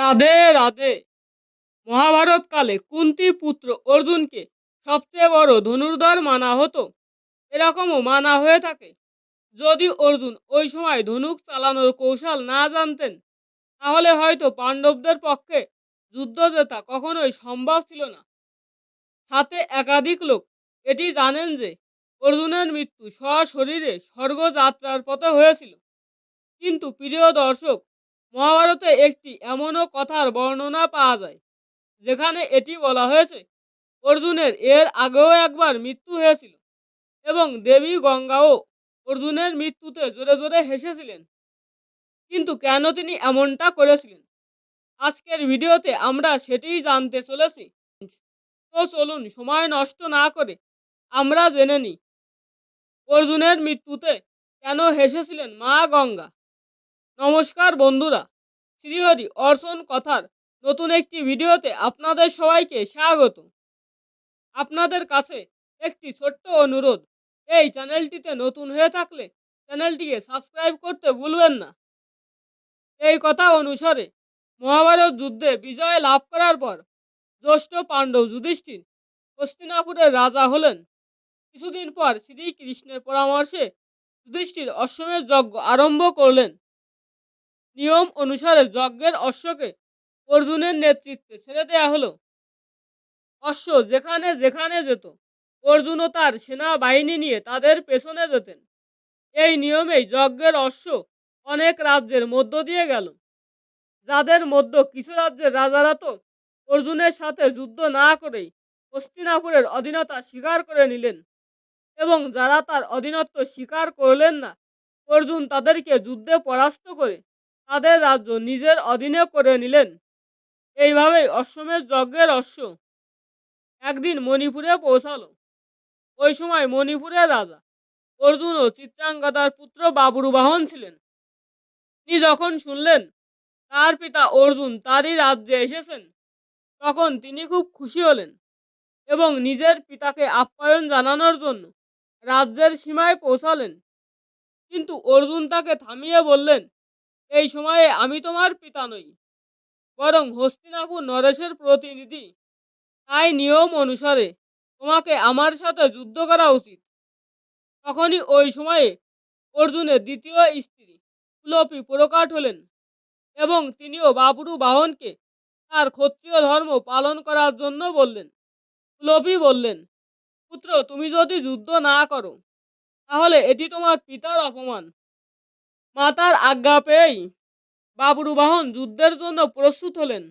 রাধে রাধে। মহাভারতকালে কুন্তি পুত্র অর্জুনকে সবচেয়ে বড় ধনুর্ধর মানা হতো। এরকমও মানা হয়ে থাকে। যদি অর্জুন ওই সময় ধনুক চালানোর কৌশল না জানতেন, তাহলে হয়তো পাণ্ডবদের পক্ষে যুদ্ধ জেতা কখনোই সম্ভব ছিল না। সাথে একাধিক লোক এটি জানেন যে, অর্জুনের মৃত্যু সশরীরে স্বর্গযাত্রার পথে হয়েছিল। কিন্তু প্রিয় দর্শক মহাভারতে একটি এমনও কথার বর্ণনা পাওয়া যায়, যেখানে এটি বলা হয়েছে, অর্জুনের এর আগেও একবার মৃত্যু হয়েছিল এবং দেবী গঙ্গাও অর্জুনের মৃত্যুতে জোরে জোরে হেসেছিলেন। কিন্তু কেন তিনি এমনটা করেছিলেন? আজকের ভিডিওতে আমরা সেটিই জানতে চলেছি। তো চলুন সময় নষ্ট না করে আমরা জেনে নিই, অর্জুনের মৃত্যুতে কেন হেসেছিলেন মা গঙ্গা? নমস্কার বন্ধুরা, শ্রীহরি অর্চন কথার নতুন একটি ভিডিওতে আপনাদের সবাইকে স্বাগত। আপনাদের কাছে একটি ছোট্ট অনুরোধ, এই চ্যানেলটিতে নতুন হয়ে থাকলে চ্যানেলটিকে সাবস্ক্রাইব করতে ভুলবেন না। এই কথা অনুসারে মহাভারত যুদ্ধে বিজয় লাভ করার পর জ্যৈষ্ঠ পাণ্ডব যুধিষ্ঠির হস্তিনাপুরের রাজা হলেন। কিছুদিন পর শ্রীকৃষ্ণের পরামর্শে যুধিষ্ঠির অশ্বমেধ যজ্ঞ আরম্ভ করলেন। নিয়ম অনুসারে যজ্ঞের অশ্বকে অর্জুনের নেতৃত্বে ছেড়ে দেয়া হলো। অশ্ব যেখানে যেখানে যেত অর্জুনও তার সেনাবাহিনী নিয়ে তাদের পেছনে যেতেন। এই নিয়মেই যজ্ঞের অশ্ব অনেক রাজ্যের মধ্য দিয়ে গেল। যাদের মধ্য কিছু রাজ্যের রাজারা তো অর্জুনের সাথে যুদ্ধ না করেই হস্তিনাপুরের অধীনতা স্বীকার করে নিলেন এবং যারা তার অধীনত্ব স্বীকার করলেন না, অর্জুন তাদেরকে যুদ্ধে পরাস্ত করে তাদের রাজ্য নিজের অধীনে করে নিলেন। এইভাবেই অশ্বমেধ যজ্ঞের অশ্ব একদিন মণিপুরে পৌঁছালো। ওই সময় মণিপুরের রাজা অর্জুন ও চিত্রাঙ্গদার পুত্র বাবুরু বাহন ছিলেন। তিনি যখন শুনলেন তার পিতা অর্জুন তারই রাজ্যে এসেছেন, তখন তিনি খুব খুশি হলেন এবং নিজের পিতাকে আপ্যায়ন জানানোর জন্য রাজ্যের সীমায় পৌঁছালেন। কিন্তু অর্জুন তাকে থামিয়ে বললেন এই সময়ে আমি তোমার পিতা নই, বরং হস্তিনাপুর নরেশের প্রতিনিধি। তাই নিয়ম অনুসারে তোমাকে আমার সাথে যুদ্ধ করা উচিত। তখনই ওই সময়ে অর্জুনের দ্বিতীয় স্ত্রী কুলপি প্রকাট হলেন এবং তিনিও বাবুরু বাহনকে তার ক্ষত্রিয় ধর্ম পালন করার জন্য বললেন। কুলপি বললেন, পুত্র, তুমি যদি যুদ্ধ না করো, তাহলে এটি তোমার পিতার অপমান। মাতার আজ্ঞা পেয়েই বাবুরু বাহন যুদ্ধের জন্য প্রস্তুত হলেন।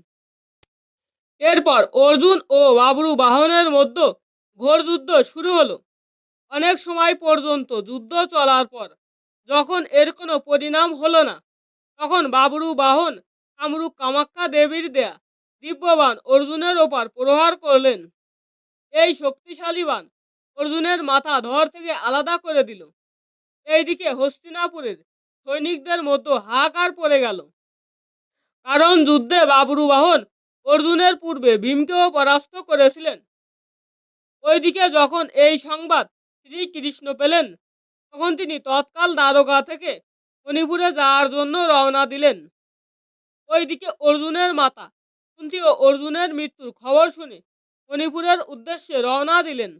এরপর অর্জুন ও বাবরু বাহনের মধ্যে ঘোর যুদ্ধ শুরু হলো। অনেক সময় পর্যন্ত যুদ্ধ চলার পর যখন এর কোনো পরিণাম হলো না, তখন বাবরু বাহন কামরূপ কামাখ্যা দেবীর দেয়া দিব্যবান অর্জুনের ওপর প্রহার করলেন। এই শক্তিশালী বান অর্জুনের মাথা ধর থেকে আলাদা করে দিল। এইদিকে হস্তিনাপুরের সৈনিকদের মতো হাহাকার পড়ে গেল। কারণ যুদ্ধে বাবরু বাহন অর্জুনের পূর্বে ভীমকেও পরাস্ত করেছিলেন। ওইদিকে যখন এই সংবাদ শ্রীকৃষ্ণ পেলেন, তখন তিনি তৎকাল দ্বারকা থেকে মণিপুরে যাওয়ার জন্য রওনা দিলেন। ওইদিকে অর্জুনের মাতা কুন্তি ও অর্জুনের মৃত্যুর খবর শুনে মণিপুরের উদ্দেশ্যে রওনা দিলেন।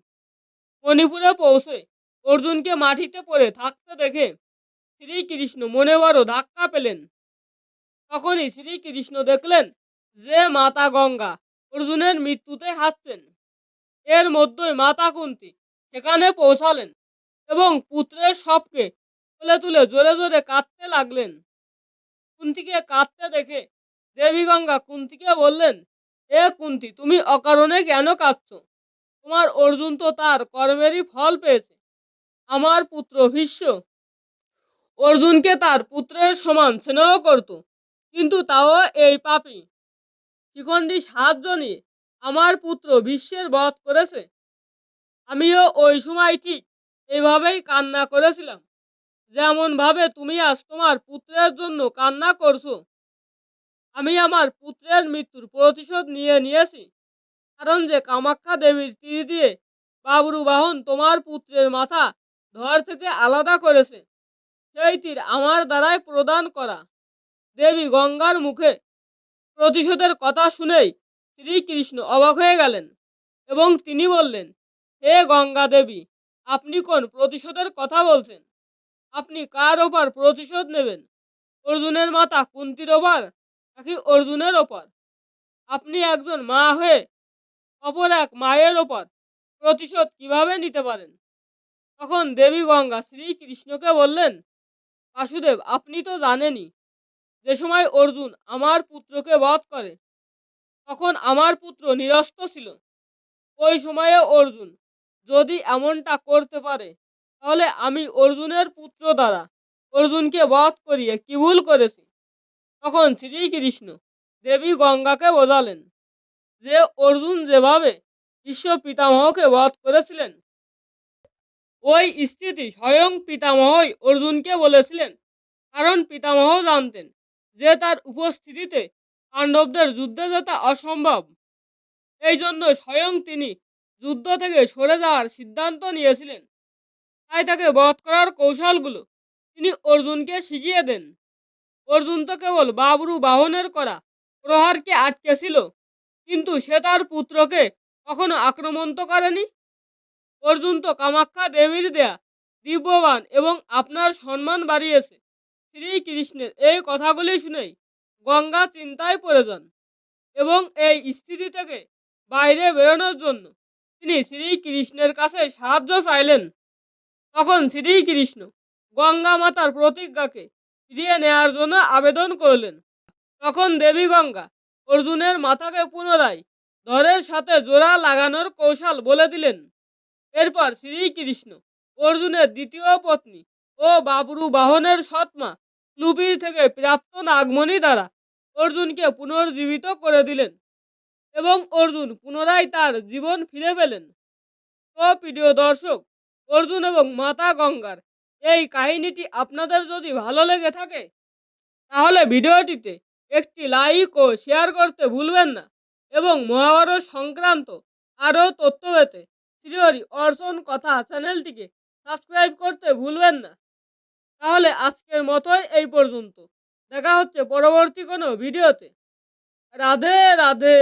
মণিপুরে পৌঁছে অর্জুনকে মাটিতে পড়ে থাকতে দেখে শ্রীকৃষ্ণ মনে বড় ধাক্কা পেলেন। তখনই শ্রীকৃষ্ণ দেখলেন যে মাতা গঙ্গা অর্জুনের মৃত্যুতে হাসছেন। এর মধ্যেই মাতা কুন্তি সেখানে পৌঁছালেন এবং পুত্রের সবকে তুলে তুলে জোরে জোরে কাঁদতে লাগলেন। কুন্তিকে কাঁদতে দেখে দেবী গঙ্গা কুন্তিকে বললেন, এ কুন্তি, তুমি অকারণে কেন কাঁদছ? তোমার অর্জুন তো তার কর্মেরই ফল পেয়েছে। আমার পুত্র ভীষ্ম অর্জুনকে তার পুত্রের সমান স্নেহ করত, কিন্তু তাও এই পাপি। শিখণ্ডী নিয়ে আমার পুত্র বিশ্বের বধ করেছে। আমিও ওই সময় ঠিক এইভাবেই কান্না করেছিলাম। যেমনভাবে তুমি আজ তোমার পুত্রের জন্য কান্না করছ। আমি আমার পুত্রের মৃত্যুর প্রতিশোধ নিয়ে নিয়েছি। কারণ যে কামাখ্যা দেবীর তীর দিয়ে বাবরু বাহন তোমার পুত্রের মাথা ধর থেকে আলাদা করেছে। সেই তীর আমার দ্বারাই প্রদান করা। দেবী গঙ্গার মুখে প্রতিশোধের কথা শুনেই শ্রীকৃষ্ণ অবাক হয়ে গেলেন এবং তিনি বললেন, হে গঙ্গা দেবী, আপনি কোন প্রতিশোধের কথা বলছেন? আপনি কার ওপর প্রতিশোধ নেবেন? অর্জুনের মাতা কুন্তির ওপর নাকি অর্জুনের ওপর? আপনি একজন মা হয়ে অপর এক মায়ের ওপর প্রতিশোধ কীভাবে নিতে পারেন? তখন দেবী গঙ্গা শ্রীকৃষ্ণকে বললেন বাসুদেব, আপনি তো জানেনই, যে সময় অর্জুন আমার পুত্রকে বধ করে, তখন আমার পুত্র নিরস্ত ছিল। ওই সময়ে অর্জুন যদি এমনটা করতে পারে, তাহলে আমি অর্জুনের পুত্র দ্বারা অর্জুনকে বধ করিয়ে কি ভুল করেছি? তখন শ্রীকৃষ্ণ দেবী গঙ্গাকে বোঝালেন যে অর্জুন যেভাবে বিশ্ব পিতামহকে বধ করেছিলেন ওই স্থিতি স্বয়ং পিতামহই অর্জুনকে বলেছিলেন, কারণ পিতামহ জানতেন যে তার উপস্থিতিতে পাণ্ডবদের যুদ্ধে যেতা অসম্ভব। এই জন্য স্বয়ং তিনি যুদ্ধ থেকে সরে যাওয়ার সিদ্ধান্ত নিয়েছিলেন। তাই তাকে বধ করার কৌশলগুলো তিনি অর্জুনকে শিখিয়ে দেন। অর্জুন তো কেবল বাবরু বাহনের করা প্রহারকে আটকেছিল, কিন্তু সে তার পুত্রকে কখনো আক্রমণ তো করেনি। অর্জুন তো কামাখ্যা দেবীর দেয়া দিব্যবান এবং আপনার সম্মান বাড়িয়েছে। শ্রীকৃষ্ণের এই কথাগুলি শুনেই গঙ্গা চিন্তায় পড়ে যান এবং এই স্থিতি থেকে বাইরে বেরোনোর জন্য তিনি শ্রীকৃষ্ণের কাছে সাহায্য চাইলেন। তখন শ্রীকৃষ্ণ গঙ্গা মাতার প্রতিজ্ঞাকে ফিরিয়ে নেওয়ার জন্য আবেদন করলেন। তখন দেবী গঙ্গা অর্জুনের মাথাকে পুনরায় ধরের সাথে জোড়া লাগানোর কৌশল বলে দিলেন। এরপর শ্রীকৃষ্ণ, অর্জুনের দ্বিতীয় পত্নী ও বাবরু বাহনের সৎমা লুপির থেকে প্রাপ্ত নাগমণি দ্বারা অর্জুনকে পুনর্জীবিত করে দিলেন এবং অর্জুন পুনরায় তার জীবন ফিরে পেলেন। তো প্রিয় দর্শক, অর্জুন এবং মাতা গঙ্গার এই কাহিনীটি আপনাদের যদি ভালো লেগে থাকে, তাহলে ভিডিওটিতে একটি লাইক ও শেয়ার করতে ভুলবেন না এবং মহাভারত সংক্রান্ত আরও তথ্য পেতে শ্রীহরি অর্জন কথা চ্যানেলটিকে সাবস্ক্রাইব করতে ভুলবেন না। তাহলে আজকের মতোই এই পর্যন্ত। দেখা হচ্ছে পরবর্তী কোনো ভিডিওতে। রাধে রাধে।